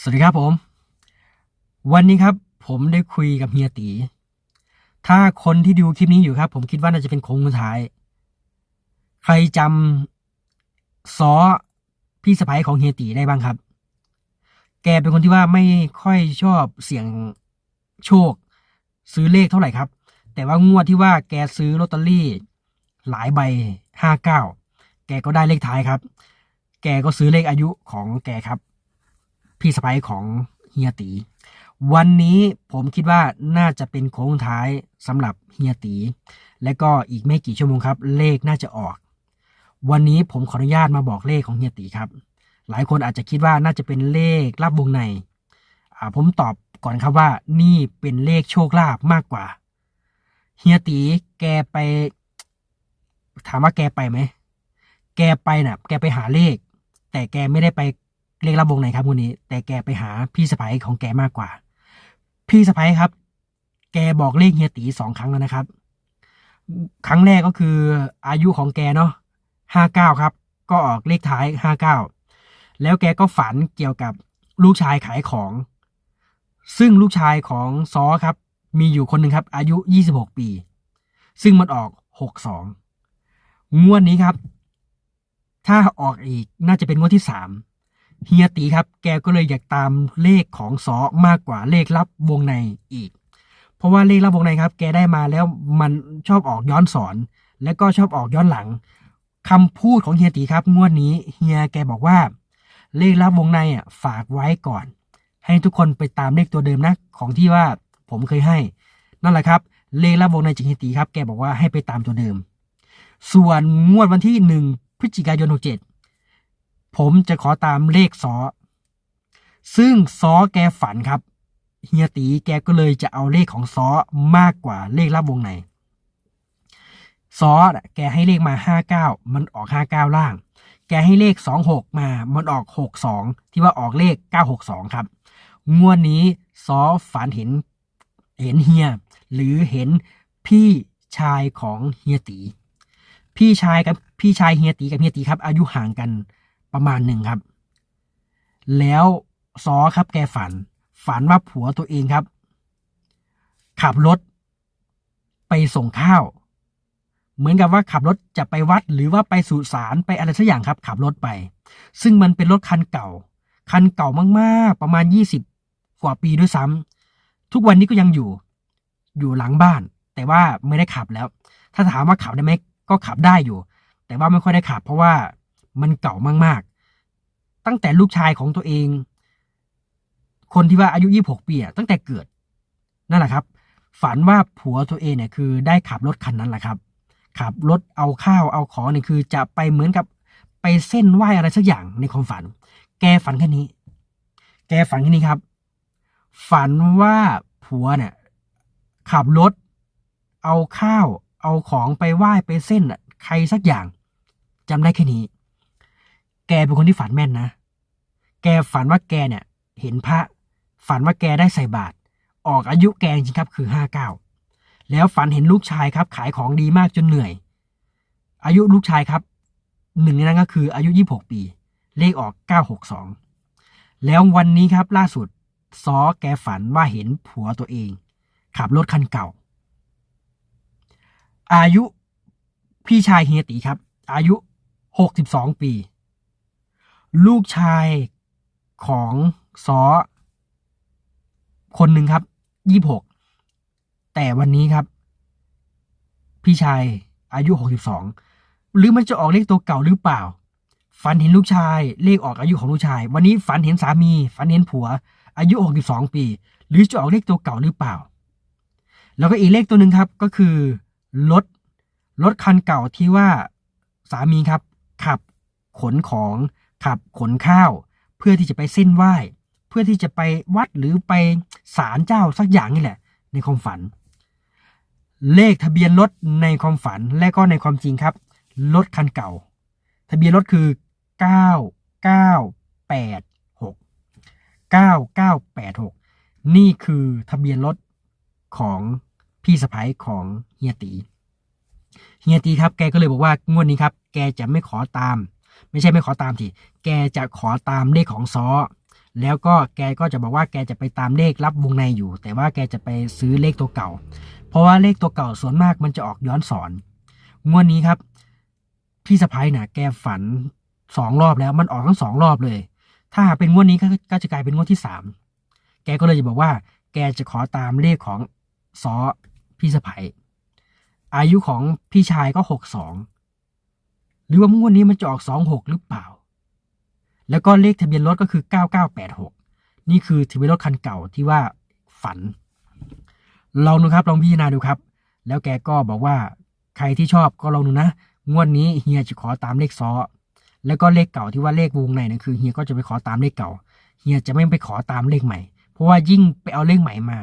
สวัสดีครับผม วันนี้ครับผมได้คุยกับเฮียตี ถ้าคนที่ดูคลิปนี้อยู่ครับ ผมคิดว่าน่าจะเป็นโค้งสุดท้าย ใครจำซอพี่สะพ้ยของเฮียตีได้บ้างครับ แกเป็นคนที่ว่าไม่ค่อยชอบเสี่ยงโชค ซื้อเลขเท่าไหร่ครับ แต่ว่างวดที่ว่าแกซื้อลอตเตอรี่ หลายใบห้าเก้าแกก็ได้เลขท้ายครับ แกก็ซื้อเลขอายุของแกครับ พี่สะพ้ยของเฮียตี วันนี้ผมคิดว่าน่าจะเป็นโค้งท้ายสำหรับเฮียตี และก็อีกไม่กี่ชั่วโมงครับ เลขน่าจะออก วันนี้ผมขออนุญาตมาบอกเลขของเฮียตีครับ หลายคนอาจจะคิดว่าน่าจะเป็นเลขลับวงในผมตอบก่อนครับว่านี่เป็นเลขโชคลาภมากกว่า เฮียตีแกไป ถามว่าแกไปไหม แกไปน่ะ แกไปหาเลข แต่แกไม่ได้ไป เลขลับวงในครับวันนี้ แต่แกไปหาพี่สะพ้ยของแกมากกว่า พี่สะพ้ยครับ แกบอกเลขเฮียตีสองครั้งแล้วนะครับ ครั้งแรกก็คืออายุของแกเนาะห้าเก้าครับ ก็ออกเลขท้ายห้าเก้าแล้วแกก็ฝันเกี่ยวกับลูกชายขายของ ซึ่งลูกชายของซอครับ มีอยู่คนหนึ่งครับ อายุยี่สิบหกปี ซึ่งมันออกหกสองงวดนี้ครับ ถ้าออกอีกน่าจะเป็นงวดที่สาม เฮียตีครับ แกก็เลยอยากตามเลขของซอมากกว่าเลขลับวงในอีก เพราะว่าเลขลับวงในครับ แกได้มาแล้วมันชอบออกย้อนสอน และก็ชอบออกย้อนหลังคำพูดของเฮียตีครับ งวดนี้เฮียแกบอกว่า เลขลับวงในอะฝากไว้ก่อน ให้ทุกคนไปตามเลขตัวเดิมนะของที่ว่าผมเคยให้ นั่นแหละครับเลขลับวงในจากเฮียตีครับ แกบอกว่าให้ไปตามตัวเดิม ส่วนงวดวันที่หนึ่งพฤศจิกายนหกเจ็ด ผมจะขอตามเลขซอซึ่งซอแกฝันครับเฮียตีแกก็เลยจะเอาเลขของซอมากกว่าเลขลับวงในซอแกให้เลขมาห้าเก้ามันออกห้าเก้าล่าง แกให้เลขสองหกมา มันออกหกสองที่ว่าออกเลขเก้าหกสองครับ งวดนี้ซอฝันเห็นเห็นเฮีย หรือเห็นพี่ชายของเฮียตี พี่ชายกับพี่ชายเฮียตีกับเฮียตีครับ อายุห่างกัน ประมาณหนึ่งครับ แล้วซอครับแกฝัน ฝันว่าผัวตัวเองครับ ขับรถ ไปส่งข้าว เหมือนกับว่าขับรถจะไปวัดหรือว่าไปสุสานไปอะไรสักอย่างครับ ขับรถไป ซึ่งมันเป็นรถคันเก่า คันเก่ามากๆ ประมาณยี่สิบกว่าปีด้วยซ้ำทุกวันนี้ก็ยังอยู่ อยู่หลังบ้าน แต่ว่าไม่ได้ขับแล้ว ถ้าถามว่าขับได้ไหมก็ขับได้อยู่ แต่ว่าไม่ค่อยได้ขับ เพราะว่ามันเก่ามากๆ ตั้งแต่ลูกชายของตัวเอง คนที่ว่าอายุยี่หกปีอะตั้งแต่เกิดนั่นแหละครับ ฝันว่าผัวตัวเองเนี่ยคือได้ขับรถคันนั้นแหละครับ ขับรถเอาข้าวเอาของเนี่ยคือจะไปเหมือนกับไปเส้นไหวอะไรสักอย่างในความฝัน แกฝันแค่นี้ แกฝันแค่นี้ครับ ฝันว่าผัวเนี่ยขับรถ เอาข้าว เอาของไปไหว้ไปเส้นอะใครสักอย่างจำได้แค่นี้ แกเป็นคนที่ฝันแม่นนะ แกฝันว่าแกเนี่ย เห็นพระ ฝันว่าแกได้ใส่บาตรออกอายุแกจริงครับคือห้าเก้าแล้วฝันเห็นลูกชายครับ ขายของดีมากจนเหนื่อย อายุลูกชายครับหนึ่งในนั้นก็คืออายุยี่หกปี เลขออกเก้าหกสองแล้ววันนี้ครับล่าสุดซอแกฝันว่าเห็นผัวตัวเอง ขับรถคันเก่า อายุพี่ชายเฮียตีครับ อายุหกสิบสองปี ลูกชาย ของซอคนหนึ่งครับยี่หกแต่วันนี้ครับ พี่ชายอายุหกสิบสองหรือมันจะออกเลขตัวเก่าหรือเปล่า ฝันเห็นลูกชายเลขออกอายุของลูกชาย วันนี้ฝันเห็นสามี ฝันเห็นผัว อายุหกสิบสองปี หรือจะออกเลขตัวเก่าหรือเปล่า แล้วก็อีกเลขตัวหนึ่งครับก็คือรถรถคันเก่าที่ว่าสามีครับ ขับขนของขับขนข้าว เพื่อที่จะไปเส้นไหว้ เพื่อที่จะไปวัดหรือไปศาลเจ้าสักอย่างนี่แหละ ในความฝัน เลขทะเบียนรถในความฝันและก็ในความจริงครับรถคันเก่า ทะเบียนรถคือเก้าเก้าแปดหกเก้าเก้าแปดหกนี่คือทะเบียนรถของพี่สะพ้ยของเฮียตีเฮียตีครับแกก็เลยบอกว่างวดนี้ครับ แกจะไม่ขอตาม ไม่ใช่ไม่ขอตามทีแกจะขอตามเลขของซอแล้วก็แกก็จะบอกว่าแกจะไปตามเลขรับวงในอยู่ แต่ว่าแกจะไปซื้อเลขตัวเก่า เพราะว่าเลขตัวเก่าส่วนมากมันจะออกย้อนสอน งวดนี้ครับ พี่สะพ้ายน่ะ แกฝันสองรอบแล้วมันออกทั้งสองรอบเลย ถ้าหากเป็นงวดนี้ก็ก็จะกลายเป็นงวดที่สามแกก็เลยจะบอกว่า แกจะขอตามเลขของซอพี่สะพ้ายอายุของพี่ชายก็หกสอง หรือว่างวดนี้มันจะออกสองหกหรือเปล่า แล้วก็เลขทะเบียนรถก็คือเก้าเก้าแปดหกนี่คือทะเบียนรถคันเก่าที่ว่าฝัน ลองดูครับลองพิจารณาดูครับ แล้วแกก็บอกว่าใครที่ชอบก็ลองดูนะ งวดนี้เฮียจะขอตามเลขซอแล้วก็เลขเก่าที่ว่าเลขวงในนั่นคือเฮียก็จะไปขอตามเลขเก่า เฮียจะไม่ไปขอตามเลขใหม่ เพราะว่ายิ่งไปเอาเลขใหม่มา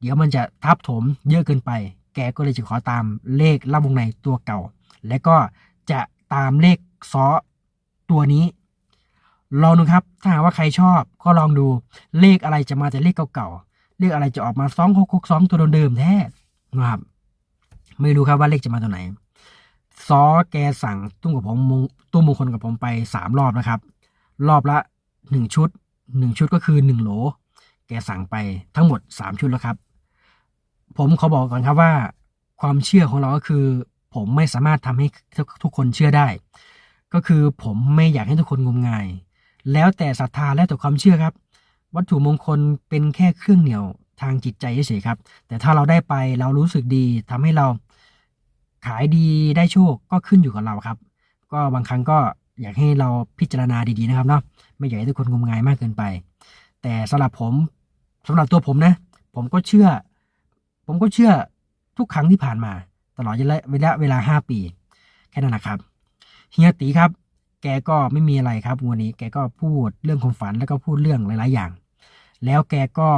เดี๋ยวมันจะทับถมเยอะเกินไป แกก็เลยจะขอตามเลขรับวงในตัวเก่า และก็ ตามเลขซอตัวนี้ ลองดูครับ ถ้าหากว่าใครชอบก็ลองดูเลขอะไรจะมาจากเลขเก่าๆเลขอะไรจะออกมาสองหกหกสองตัวเดิมๆแท้นะครับ ไม่รู้ครับว่าเลขจะมาตัวไหนซอแกสั่งตุ้มกับผมตุ้มมงคลกับผมไปสามรอบนะครับ รอบละหนึ่งชุดหนึ่งชุดก็คือหนึ่งโหล แกสั่งไปทั้งหมดสามชุดแล้วครับ ผมขอบอกก่อนครับว่า ความเชื่อของเราก็คือ ผมไม่สามารถทำให้ทุกคนเชื่อได้ ก็คือผมไม่อยากให้ทุกคนงมงาย แล้วแต่ศรัทธาและแต่ความเชื่อครับ วัตถุมงคลเป็นแค่เครื่องเหนี่ยวทางจิตใจเฉยๆครับ แต่ถ้าเราได้ไปเรารู้สึกดีทำให้เราขายดีได้โชคก็ขึ้นอยู่กับเราครับ ก็บางครั้งก็อยากให้เราพิจารณาดีๆนะครับเนาะไม่อยากให้ทุกคนงมงายมากเกินไป แต่สำหรับผมสำหรับตัวผมนะ ผมก็เชื่อ ผมก็เชื่อทุกครั้งที่ผ่านมา ตลอดระยะเวลาเวลาห้าปี แค่นั้นนะครับเฮียตีครับ แกก็ไม่มีอะไรครับวันนี้แกก็พูดเรื่องความฝันแล้วก็พูดเรื่องหลาย ๆ อย่าง แล้วแกก็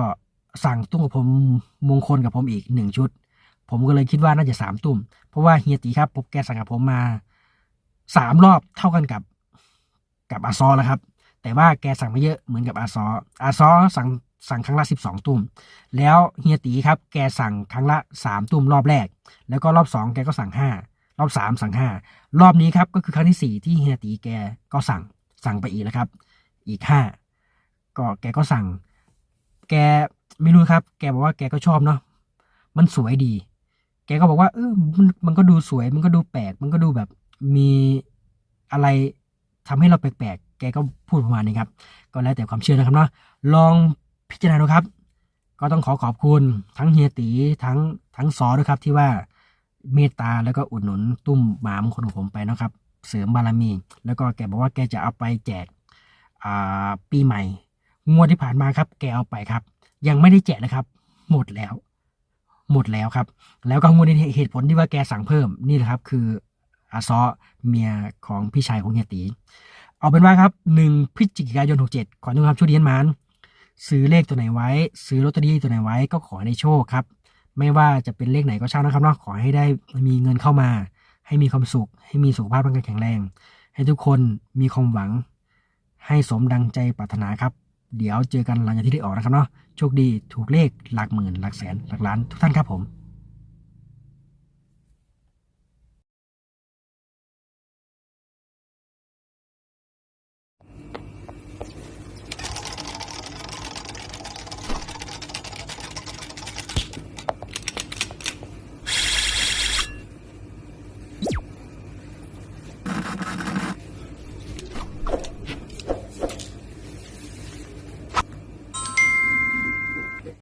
สั่งตุ้มกับผมมงคลกับผมอีกหนึ่งชุด ผมก็เลยคิดว่าน่าจะสามตุ้ม เพราะว่าเฮียตีครับผมแกสั่งกับผมมาสามรอบเท่ากันกับกับอาซอแล้วครับ แต่ว่าแกสั่งมาเยอะเหมือนกับอาซออาซอสั่ง สั่งครั้งละสิบสองตุ้ม แล้วเฮียตีครับแกสั่งครั้งละสามตุ้มรอบแรก แล้วก็รอบสองแกก็สั่งห้ารอบสามสั่งห้ารอบนี้ครับก็คือครั้งที่สี่ที่เฮียตีแกก็สั่งสั่งไปอีกแล้วครับ อีกห้าก็แกก็สั่ง แกไม่รู้ครับ แกบอกว่าแกก็ชอบเนาะมันสวยดี แกก็บอกว่าเออมันมันก็ดูสวย มันก็ดูแปลก มันก็ดูแบบมีอะไรทำให้เราแปลกๆ แกก็พูดประมาณนี้ครับ ก็แล้วแต่ความเชื่อนะครับเนาะลอง พิจารณาดูครับ ก็ต้องขอขอบคุณทั้งเฮียตีทั้งทั้งซอด้วยครับที่ว่าเมตตาแล้วก็อุดหนุนตุ้มหมามงคลของผมไปนะครับ เสริมบารมี แล้วก็แกบอกว่าแกจะเอาไปแจกปีใหม่ งวดที่ผ่านมาครับ แกเอาไปครับ ยังไม่ได้แจกนะครับ หมดแล้ว หมดแล้วครับ แล้วก็งวดนี้เหตุผลที่ว่าแกสั่งเพิ่มนี่แหละครับ คืออาซอเมียของพี่ชายของเฮียตี เอาเป็นว่าครับหนึ่งพฤศจิกายนหกเจ็ดขอทุกครับช่วยเดียนมาน ซื้อเลขตัวไหนไว้ ซื้อลอตเตอรี่ตัวไหนไว้ก็ขอให้ได้โชคครับ ไม่ว่าจะเป็นเลขไหนก็ช่างนะครับเนาะขอให้ได้มีเงินเข้ามา ให้มีความสุข ให้มีสุขภาพร่างกายแข็งแรง ให้ทุกคนมีความหวัง ให้สมดังใจปรารถนาครับ เดี๋ยวเจอกันหลังจากที่ได้ออกนะครับเนาะโชคดีถูกเลขหลักหมื่นหลักแสนหลักล้านทุกท่านครับผม